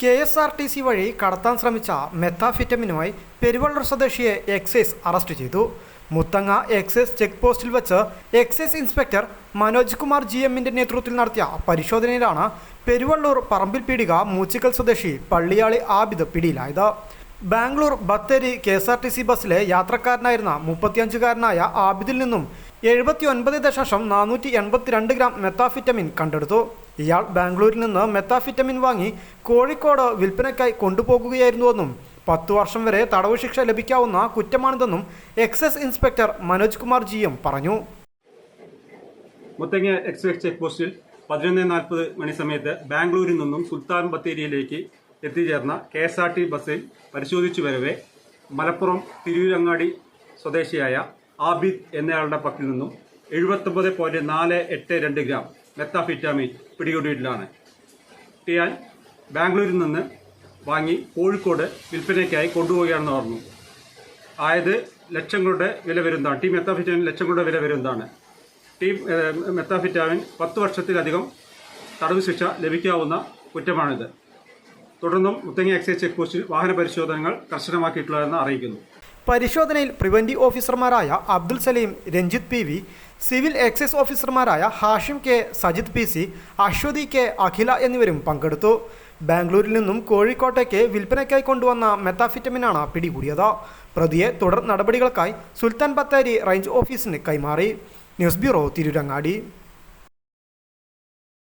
K S R T C വഴി കടത്താൻ ശ്രമിച്ച മെത്താഫിറ്റമിനുമായി പെരുവള്ളൂർ സ്വദേശിയെ എക്സൈസ് അറസ്റ്റ് ചെയ്തു. മുത്തങ്ങ എക്സൈസ് ചെക്ക് പോസ്റ്റിൽ വെച്ച് excise inspector Manoj Kumar G എമ്മിന്റെ നേതൃത്വത്തിൽ നടത്തിയ പരിശോധനയിലാണ് പെരുവള്ളൂർ പറമ്പിൽ പീടിക മൂച്ചിക്കൽ സ്വദേശി പള്ളിയാളി ആബിദ് പിടിയിലായത്. Bangalore Bathery K S R T C ബസ്സിലെ യാത്രക്കാരനായിരുന്ന മുപ്പത്തിയഞ്ചുകാരനായ ആബിദിൽ നിന്നും എഴുപത്തി ഒൻപത് ദശാംശം നാനൂറ്റി എൺപത്തിരണ്ട് ഗ്രാം മെത്താഫിറ്റമിൻ കണ്ടെടുത്തു. ഇയാൾ ബാംഗ്ലൂരിൽ നിന്ന് മെത്താഫിറ്റമിൻ വാങ്ങി കോഴിക്കോട് വിൽപ്പനയ്ക്കായി കൊണ്ടുപോകുകയായിരുന്നുവെന്നും പത്തു വർഷം വരെ തടവ് ശിക്ഷ ലഭിക്കാവുന്ന കുറ്റമാണിതെന്നും excise inspector Manoj Kumar G M പറഞ്ഞു. മുത്തങ്ങ എക്സൈസ് ചെക്ക് പോസ്റ്റിൽ പതിനൊന്ന് നാൽപ്പത് മണി സമയത്ത് ബാംഗ്ലൂരിൽ നിന്നും സുൽത്താൻ ബത്തേരിയിലേക്ക് എത്തിച്ചേർന്ന കെ എസ് ആർ ടി ബസ്സിൽ പരിശോധിച്ചു വരവെ മലപ്പുറം തിരൂരങ്ങാടി സ്വദേശിയായ ആബിദ് എന്നയാളുടെ പക്കിൽ നിന്നും എഴുപത്തൊമ്പത് പോയിന്റ് നാല് എട്ട് രണ്ട് ഗ്രാം മെത്താഫിറ്റാമിൻ പിടികൂടിയിട്ടാണ് ടിയാൻ ബാംഗ്ലൂരിൽ നിന്ന് വാങ്ങി കോഴിക്കോട് വിൽപ്പനയ്ക്കായി കൊണ്ടുപോവുകയാണെന്ന് പറഞ്ഞു ആയത് ലക്ഷങ്ങളുടെ വില വരുന്നതാണ്. ടീം മെത്താഫിറ്റാമിൻ ലക്ഷങ്ങളുടെ വില വരുന്നതാണ്. ടീം മെത്താഫിറ്റാമിൻ പത്ത് വർഷത്തിലധികം തടവ് ശിക്ഷ ലഭിക്കാവുന്ന കുറ്റമാണിത്. തുടർന്നും മുത്തങ്ങ എക്സൈസ് ചെക്ക് പോസ്റ്റിൽ വാഹന പരിശോധനകൾ കർശനമാക്കിയിട്ടുള്ളതെന്ന് അറിയിക്കുന്നു. പരിശോധനയിൽ പ്രിവന്റീവ് ഓഫീസർമാരായ Abdul Salim Ranjith P V civil excise ഓഫീസർമാരായ Hashim K Sajith P C Aswathi K Akhila എന്നിവരും പങ്കെടുത്തു. ബാംഗ്ലൂരിൽ നിന്നും കോഴിക്കോട്ടേക്ക് വിൽപ്പനയ്ക്കായി കൊണ്ടുവന്ന മെത്താഫിറ്റമിനാണ് പിടികൂടിയത്. പ്രതിയെ തുടർ നടപടികൾക്കായി സുൽത്താൻ ബത്തേരി റേഞ്ച് ഓഫീസിന് കൈമാറി. News bureau Tirurangadi.